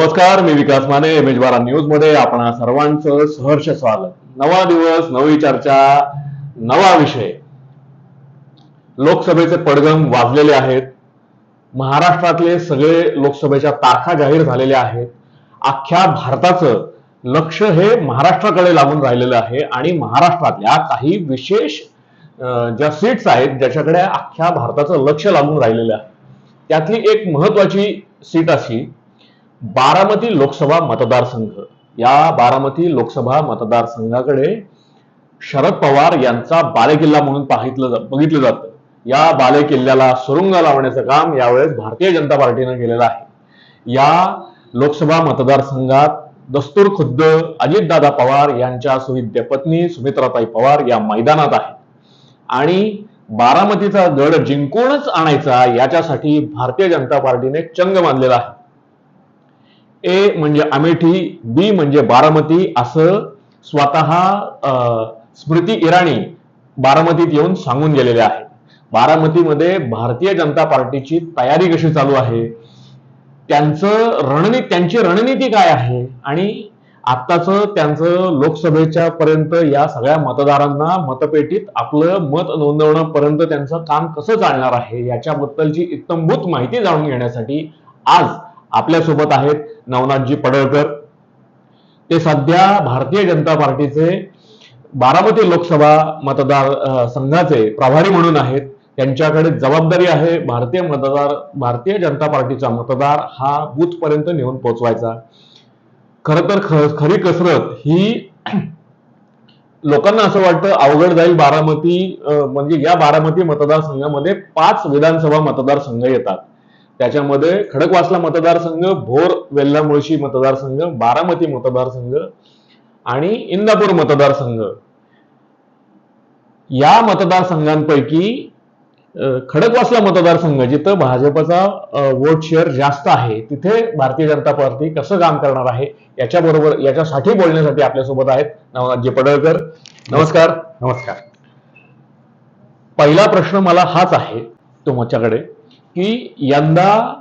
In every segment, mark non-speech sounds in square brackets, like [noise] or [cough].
नमस्कार मी विकास माने मेजबारा न्यूजमध्ये आपण सर्वांचं सहर्ष स्वागत. नवा दिवस नवी चर्चा नवा विषय. लोकसभेचे पडगम वाजलेले आहेत. महाराष्ट्रातले सगळे लोकसभेच्या तारखा जाहीर झालेल्या आहेत. अख्ख्या भारताचं लक्ष हे महाराष्ट्राकडे लागून राहिलेलं आहे आणि महाराष्ट्रातल्या काही विशेष ज्या सीट्स आहेत ज्याच्याकडे अख्ख्या भारताचं लक्ष लागून राहिलेलं आहे. त्यातली एक महत्वाची सीट अशी बारामती लोकसभा मतदारसंघ. या बारामती लोकसभा मतदारसंघाकडे शरद पवार यांचा बालेकिल्ला म्हणून पाहितलं बघितलं जातं. या बालेकिल्ल्याला सुरुंग लावण्याचं काम यावेळेस भारतीय जनता पार्टीनं केलेलं आहे. या लोकसभा मतदारसंघात दस्तूर खुद्द अजितदादा पवार यांच्या सुविद्य पत्नी सुमित्राताई पवार या मैदानात आहेत. आणि बारामतीचा गड जिंकूनच आणायचा याच्यासाठी भारतीय जनता पार्टीने चंग बांधलेला आहे. ए म्हणजे अमेठी बी म्हणजे बारामती असं स्वतः स्मृती इराणी बारामतीत येऊन सांगून गेलेले आहेत. बारामतीमध्ये भारतीय जनता पार्टीची तयारी कशी चालू आहे? त्यांचं रणनीती त्यांची रणनीती काय आहे? आणि आत्ताचं त्यांचं लोकसभेच्या पर्यंत या सगळ्या मतदारांना मतपेटीत आपलं मत नोंदवण्यापर्यंत त्यांचं काम कसं चालणार आहे? याच्याबद्दलची इत्तमभूत माहिती जाणून घेण्यासाठी आज आपल्यासोबत आहेत नवनाथजी पडळकर. ते सध्या भारतीय जनता पार्टीचे बारामती लोकसभा मतदार संघाचे प्रभारी म्हणून आहेत. त्यांच्याकडे जबाबदारी आहे भारतीय मतदार भारतीय जनता पार्टीचा मतदार हा बूथ पर्यंत नेऊन पोहोचवायचा. खर तर ख- खरी कसरत ही लोकांना असं वाटतं अवघड जाईल बारामती अं, म्हणजे या बारामती मतदारसंघामध्ये पाच विधानसभा मतदारसंघ येतात. त्याच्यामध्ये खडकवासला मतदारसंघ भोर वेल्हा मुळशी मतदारसंघ बारामती मतदारसंघ आणि इंदापूर मतदारसंघ. या मतदारसंघांपैकी खडकवासला मतदारसंघ जिथं भाजपचा वोट शेअर जास्त आहे तिथे भारतीय जनता पार्टी कसं काम करणार आहे याच्याबरोबर याच्यासाठी बोलण्यासाठी आपल्यासोबत आहेत नवनाथजी पडळकर. नमस्कार. नमस्कार. पहिला प्रश्न मला हाच आहे तुमच्याकडे की यंदा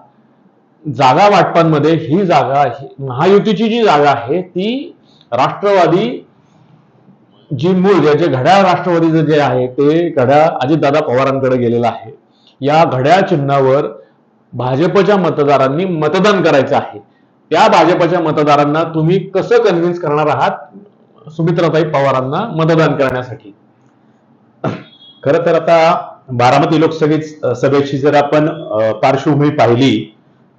जागा वाटपांमध्ये ही जागा महायुतीची जी जागा आहे ती राष्ट्रवादी जी मूळ ज्याचे घड्याळ राष्ट्रवादीचं जे आहे ते घड्याळ अजितदादा पवारांकडे गेलेलं आहे. या घड्याळ चिन्हावर भाजपच्या मतदारांनी मतदान करायचं आहे. त्या भाजपच्या मतदारांना तुम्ही कसं कन्व्हिन्स करणार आहात? सुमित्राताई पवारांना मतदान करण्यासाठी. खरं तर आता बारामती लोकसभेत सभेची जर आपण पार्श्वभूमी पाहिली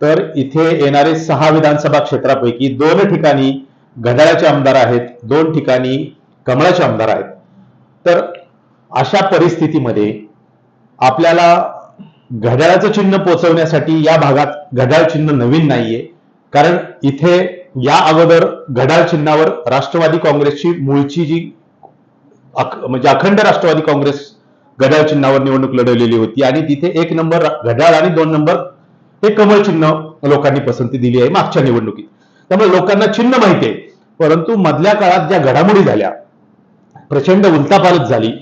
तर इथे येणारे सहा विधानसभा क्षेत्रापैकी दोन ठिकाणी घड्याळाचे आमदार आहेत दोन ठिकाणी कमळाचे आमदार आहेत. तर अशा परिस्थितीमध्ये आपल्याला घड्याळाचं चिन्ह पोचवण्यासाठी या भागात घड्याळ चिन्ह नवीन नाहीये. कारण इथे या अगोदर घड्याळ चिन्हावर राष्ट्रवादी काँग्रेसची मूळची जी अख- म्हणजे अखंड राष्ट्रवादी काँग्रेस घड्याळ चिन्हावर निवडणूक लढवलेली होती. आणि तिथे एक नंबर घड्याळ आणि दोन नंबर हे कमळ चिन्ह लोकांनी पसंती दिली आहे मागच्या निवडणुकीत. त्यामुळे लोकांना चिन्ह माहिती आहे. परंतु मधल्या काळात ज्या घडामोडी झाल्या प्रचंड उलतापालत झाली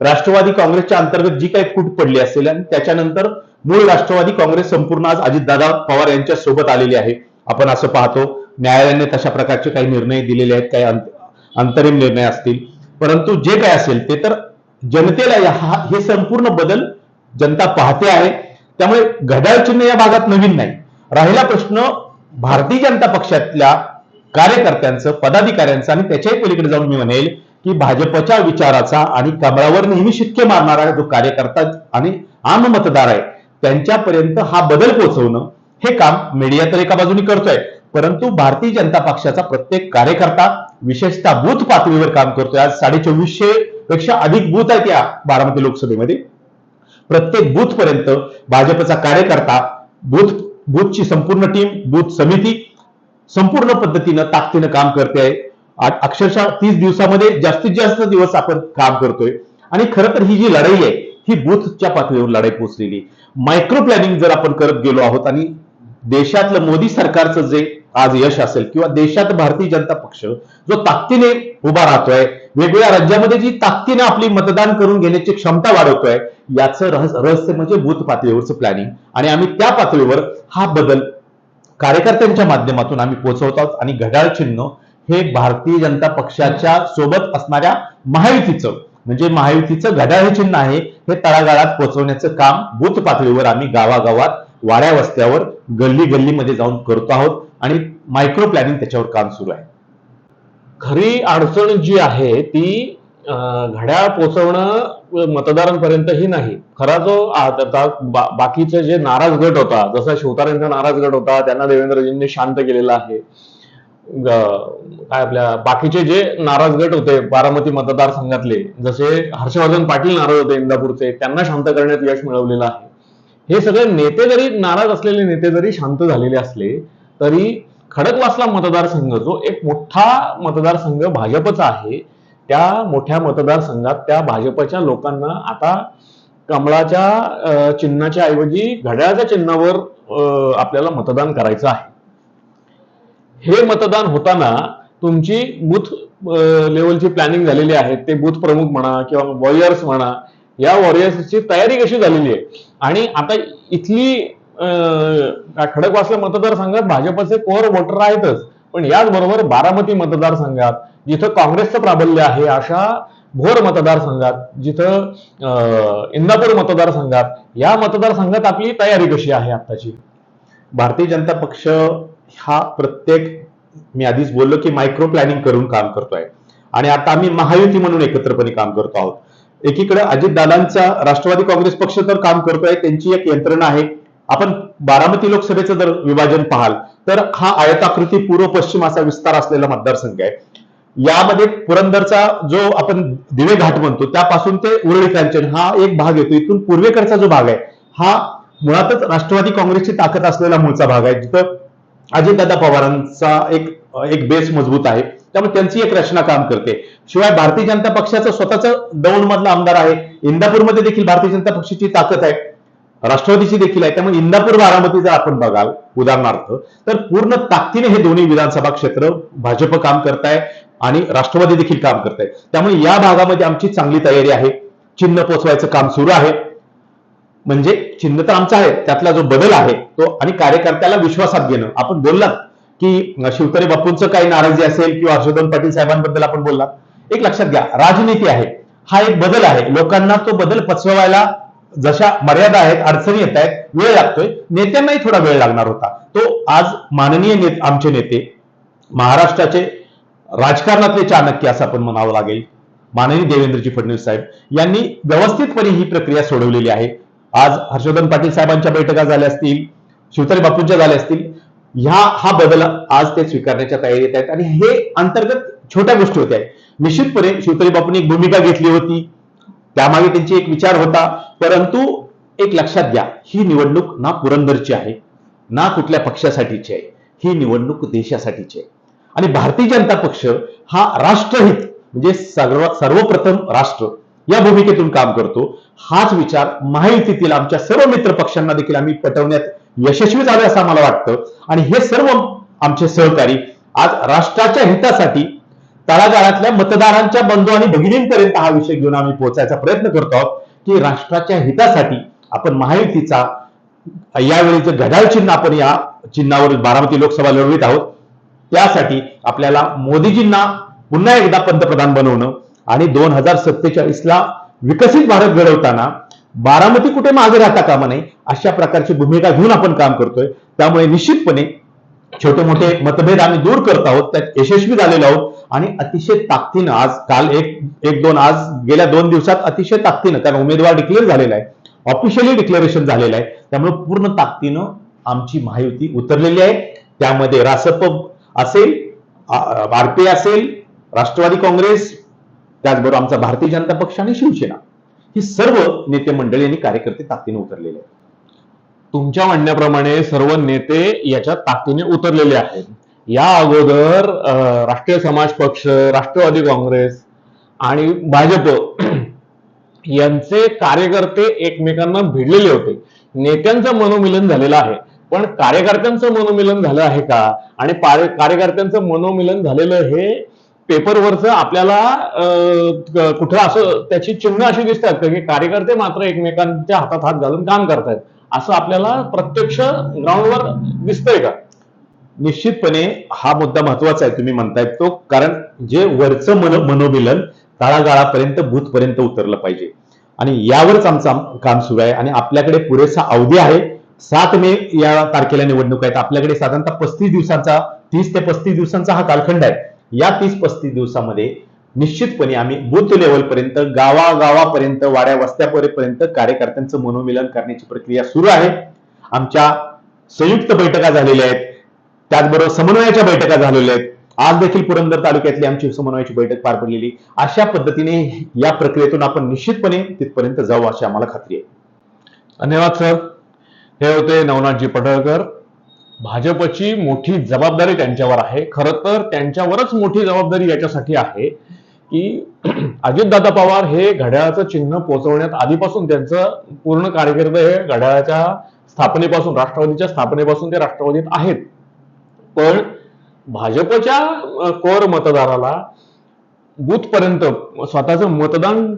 राष्ट्रवादी काँग्रेसच्या अंतर्गत जी काही फूट पडली असेल आणि त्याच्यानंतर मूळ राष्ट्रवादी काँग्रेस संपूर्ण आज अजितदादा पवार यांच्या सोबत आलेली आहे. आपण असं पाहतो न्यायालयाने तशा प्रकारचे काही निर्णय दिलेले आहेत काही अंत- अंतरिम निर्णय असतील. परंतु जे काय असेल ते तर जनतेला हा- हे संपूर्ण बदल जनता पाहते आहे. त्यामुळे घड्याळ चिन्ह या भागात नवीन नाही. राहिला प्रश्न भारतीय जनता पक्षातल्या कार्यकर्त्यांचं पदाधिकाऱ्यांचं आणि त्याच्याही पलीकडे जाऊन मी म्हणेल की भाजपच्या विचाराचा आणि कमळावर नेहमी शिक्के मारणारा जो कार्यकर्ता आणि आम मतदार आहे त्यांच्यापर्यंत हा बदल पोहोचवणं हे काम मीडिया तर एका बाजूने करतोय. परंतु भारतीय जनता पक्षाचा प्रत्येक कार्यकर्ता विशेषतः बूथ पातळीवर काम करतोय. आज साडे चोवीसशे पेक्षा अधिक बूथ आहेत या बारामती लोकसभेमध्ये. प्रत्येक बूथ पर्यंत भाजपचा कार्यकर्ता बूथ बूथची संपूर्ण टीम बूथ समिती संपूर्ण पद्धतीनं ताकदीनं काम करते आहे. अक्षरशः तीस दिवसामध्ये जास्तीत जास्त दिवस आपण काम करतोय. आणि खरं तर ही जी लढाई आहे ही बूथच्या पातळीवर लढाई पोहोचलेली मायक्रो प्लॅनिंग जर आपण करत गेलो आहोत आणि देशातलं मोदी सरकारचं जे आज यश असेल किंवा देशात भारतीय जनता पक्ष जो ताकदीने उभा राहतोय वेगवेगळ्या राज्यामध्ये जी ताकदीने आपली मतदान करून घेण्याची क्षमता वाढवतोय याचं रहस्य रहस्य म्हणजे बूथ पातळीवरचं प्लॅनिंग आणि आम्ही त्या पातळीवर हा बदल कार्यकर्त्यांच्या माध्यमातून आम्ही पोहोचवत आहोत. आणि घड्याळ चिन्ह हे भारतीय जनता पक्षाच्या सोबत असणाऱ्या महायुतीचं म्हणजे महायुतीचं घड्याळ हे चिन्ह आहे हे तळागाळात पोहोचवण्याचं काम बूथ पातळीवर आम्ही गावागावात वाड्या वस्त्यावर गल्ली गल्लीमध्ये जाऊन करतो आहोत. आणि मायक्रो प्लॅनिंग त्याच्यावर काम सुरू आहे. खरी अडचण जी आहे ती घड्याळ पोचवणं मतदारांपर्यंत ही नाही. खरा जो आता बा- बाकीचे जे नाराज गट होता जसा शिवतारेंचा नाराज गट होता त्यांना देवेंद्रजींनी शांत केलेला आहे. काय आपल्या बाकीचे जे नाराज गट होते बारामती मतदारसंघातले जसे हर्षवर्धन पाटील नाराज होते इंदापूरचे त्यांना शांत करण्यात यश मिळवलेलं आहे. हे सगळे नेते जरी नाराज असलेले नेते जरी शांत झालेले असले तरी खडकवासला मतदारसंघ जो एक मोठा मतदारसंघ भाजपचा आहे त्या मोठ्या मतदारसंघात त्या भाजपच्या लोकांना आता कमळाच्या चिन्हाच्या ऐवजी घड्याळाच्या चिन्हावर आपल्याला मतदान करायचं आहे. हे मतदान होताना तुमची बूथ लेवलची प्लॅनिंग झालेली आहे. ते बूथ प्रमुख म्हणा किंवा वॉरियर्स म्हणा या वॉरियर्सची तयारी कशी झालेली आहे? आणि आता इथली अं, खडकवासला मतदारसंघात भाजपचे कोर वोटर आहेतच. पण याचबरोबर बारामती मतदारसंघात जिथं काँग्रेसचं प्राबल्य आहे अशा भोर मतदारसंघात जिथं इंदापूर मतदारसंघात या मतदारसंघात आपली तयारी कशी आहे आताची भारतीय जनता पक्ष हा प्रत्येक मी आधीच बोललो की मायक्रो प्लॅनिंग करून काम करतोय. आणि आता आम्ही महायुती म्हणून एकत्रपणे काम करतो आहोत. एकीकडे अजितदादांचा राष्ट्रवादी काँग्रेस पक्ष तर काम करतोय त्यांची एक यंत्रणा आहे आपण बारामती लोकसभेचं जर विभाजन पाहाल तर हा आयताकृती पूर्व पश्चिम असा विस्तार असलेला मतदारसंघ आहे. यामध्ये पुरंदरचा जो आपण दिवे घाट म्हणतो त्यापासून ते उरळी कांचन हा एक भाग येतो. इथून पूर्वेकडचा जो भाग आहे हा मुळातच राष्ट्रवादी काँग्रेसची ताकद असलेला मूळचा भाग आहे जिथं अजितदादा पवारांचा एक एक बेस मजबूत आहे. त्यामुळे त्यांची एक रचना काम करते. शिवाय भारतीय जनता पक्षाचं स्वतःचं दौंडमधला आमदार आहे. इंदापूरमध्ये देखील भारतीय जनता पक्षाची ताकद आहे. राष्ट्रवादीची देखील आहे. त्यामुळे इंदापूर बारामती जर आपण बघाल उदाहरणार्थ. तर पूर्ण ताकदीने हे दोन्ही विधानसभा क्षेत्र भाजप काम करताय आणि राष्ट्रवादी देखील काम करताय. त्यामुळे या भागामध्ये आमची चांगली तयारी आहे. चिन्ह पोचवायचं काम सुरू आहे. म्हणजे चिन्ह तर आमचं आहे. त्यातला जो बदल आहे तो आणि कार्यकर्त्याला विश्वासात घेणं. आपण बोललात की शिवतरे बापूंचं काही नाराजी असेल किंवा हर्षवर्धन पाटील साहेबांबद्दल आपण बोललात. एक लक्षात घ्या राजनीती आहे. हा एक बदल आहे. लोकांना तो बदल पचवायला जशा मर्यादा आहेत अडचणी येत आहेत वेळ लागतोय. नेत्यांनाही थोडा वेळ लागणार होता. तो आज माननीय नेते आमचे नेते महाराष्ट्राचे राजकारणातले चाणक्य असं आपण म्हणावं लागेल. माननीय देवेंद्रजी फडणवीस साहेब यांनी व्यवस्थितपणे ही प्रक्रिया सोडवलेली आहे. आज हर्षवर्धन पाटील साहेबांच्या बैठका झाल्या असतील शिवतारी बापूंच्या झाल्या असतील. ह्या हा बदल आज ते स्वीकारण्याच्या तयारीत आहेत. आणि हे अंतर्गत छोट्या गोष्टी होत्या. निश्चितपणे शिवतारी बापूंनी एक भूमिका घेतली होती. त्यामागे त्यांची एक विचार होता. परंतु एक लक्षात घ्या ही निवडणूक ना पुरंदरची आहे ना कुठल्या पक्षासाठीची आहे ही निवडणूक देशासाठीची आहे. आणि भारतीय जनता पक्ष हा राष्ट्रहित म्हणजे सर्व सर्वप्रथम राष्ट्र या भूमिकेतून काम करतो. हाच विचार महायुतीतील आमच्या सर्व मित्र पक्षांना देखील आम्ही पटवण्यात यशस्वी झाले असं आम्हाला वाटतं. आणि हे सर्व आमचे सहकारी आज राष्ट्राच्या हितासाठी तळागाळातल्या मतदारांच्या बंधू आणि भगिनींपर्यंत हा विषय घेऊन आम्ही पोहोचायचा प्रयत्न करतो आहोत की राष्ट्राच्या हितासाठी आपण महायुतीचा यावेळीचं घड्याळ चिन्ह आपण या चिन्हावर बारामती लोकसभा लढवित आहोत त्यासाठी आपल्याला मोदीजींना पुन्हा एकदा पंतप्रधान बनवणं आणि दोन हजार सत्तेचाळीसला विकसित भारत घडवताना बारामती कुठे मागे राहता कामा नये अशा प्रकारची भूमिका घेऊन आपण काम करतोय. त्यामुळे निश्चितपणे छोटे मोठे मतभेद आम्ही दूर करत आहोत त्यात यशस्वी झालेलो आहोत. आणि अतिशय ताकदीनं आज काल एक एक दोन आज गेल्या दोन दिवसात अतिशय ताकदीनं कारण उमेदवार डिक्लेअर झालेला आहे. ऑफिशियली डिक्लेरेशन झालेलं आहे. त्यामुळे पूर्ण ताकदीनं आमची महायुती उतरलेली आहे. त्यामध्ये रासप असेल आरपी असेल राष्ट्रवादी काँग्रेस त्याचबरोबर आमचा भारतीय जनता पक्ष आणि शिवसेना. ही सर्व नेते मंडळी आणि कार्यकर्ते ताकदीने उतरलेले आहेत. तुमच्या म्हणण्याप्रमाणे सर्व नेते याच्या ताकदीने उतरलेले आहेत. या अगोदर राष्ट्रीय समाज पक्ष राष्ट्रवादी काँग्रेस आणि भाजप [clears throat] यांचे कार्यकर्ते एकमेकांना भिडलेले होते. नेत्यांचं मनोमिलन झालेलं आहे. पण कार्यकर्त्यांचं मनोमिलन झालं आहे का? आणि कार्यकर्त्यांचं मनोमिलन झालेलं हे पेपरवरच आपल्याला कुठं असं त्याची चिन्ह अशी दिसतात की कार्यकर्ते मात्र एकमेकांच्या हातात हात घालून काम करतायत? असं आपल्याला प्रत्यक्ष ग्राउंडवर दिसतंय का? निश्चितपणे हा मुद्दा महत्त्वाचा आहे तुम्ही म्हणतायत तो. कारण जे वरचं मनो मनोमिलन तळागाळापर्यंत भूतपर्यंत उतरलं पाहिजे. आणि यावरच आमचं काम सुरू आहे. आणि आपल्याकडे पुरेसा अवधी आहे. सात मे या तारखेला निवडणूक आहेत. आपल्याकडे साधारणतः पस्तीस दिवसांचा तीस ते पस्तीस दिवसांचा हा कालखंड आहे. या तीस पस्तीस दिवसामध्ये निश्चितपणे आम्ही बूथ लेवलपर्यंत गावागावापर्यंत वाड्या वस्त्यापर्यंत कार्यकर्त्यांचं मनोमिलन करण्याची प्रक्रिया सुरू आहे. आमच्या संयुक्त बैठका झालेल्या आहेत. त्याचबरोबर समन्वयाच्या बैठका झालेल्या आहेत. आज देखील पुरंदर तालुक्यातली आमची समन्वयाची बैठक पार पडलेली. अशा पद्धतीने या प्रक्रियेतून आपण निश्चितपणे तिथपर्यंत जाऊ अशी आम्हाला खात्री आहे. धन्यवाद सर. हे होते नवनाथजी पडळकर. भाजपची मोठी जबाबदारी त्यांच्यावर आहे. खरं तर त्यांच्यावरच मोठी जबाबदारी याच्यासाठी आहे की [clears throat] अजितदादा पवार हे घड्याळाचं चिन्ह पोहोचवण्यात आधीपासून त्यांचं पूर्ण कारकीर्द हे घड्याळाच्या स्थापनेपासून राष्ट्रवादीच्या स्थापनेपासून ते राष्ट्रवादीत आहेत. पण भाजपच्या कोर मतदाराला बूथपर्यंत स्वतःचं मतदान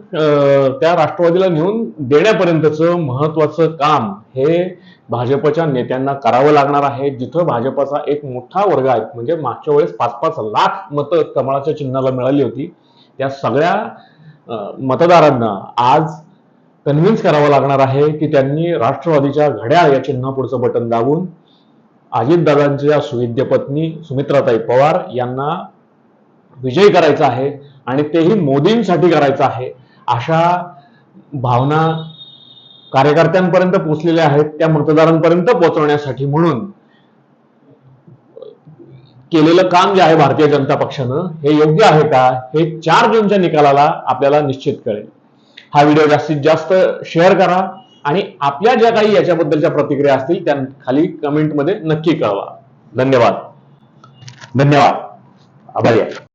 त्या राष्ट्रवादीला नेऊन देण्यापर्यंतचं महत्वाचं काम हे भाजपच्या नेत्यांना करावं लागणार आहे. जिथं भाजपचा एक मोठा वर्ग आहे म्हणजे मागच्या वेळेस पाच पाच लाख मतं कमळाच्या चिन्हाला मिळाली होती. त्या सगळ्या मतदारांना आज कन्व्हिन्स करावं लागणार आहे की त्यांनी राष्ट्रवादीच्या घड्याळ या चिन्हापुढचं बटन दाबून अजितदादांच्या सुविद्य पत्नी सुमित्राताई पवार यांना विजयी करायचा आहे आणि तेही मोदींसाठी करायचं आहे. अशा भावना कार्यकर्त्यांपर्यंत पोहोचलेल्या आहेत त्या मतदारांपर्यंत पोहोचवण्यासाठी म्हणून केलेलं काम जे आहे भारतीय जनता पक्षानं हे योग्य आहे का? हे चार जूनच्या निकालाला आपल्याला निश्चित कळेल. हा व्हिडिओ जास्तीत जास्त शेअर करा. आणि आपल्या ज्या काही याच्याबद्दलच्या प्रतिक्रिया असतील त्या खाली कमेंटमध्ये नक्की कळवा. धन्यवाद. धन्यवाद. आभारी आहे.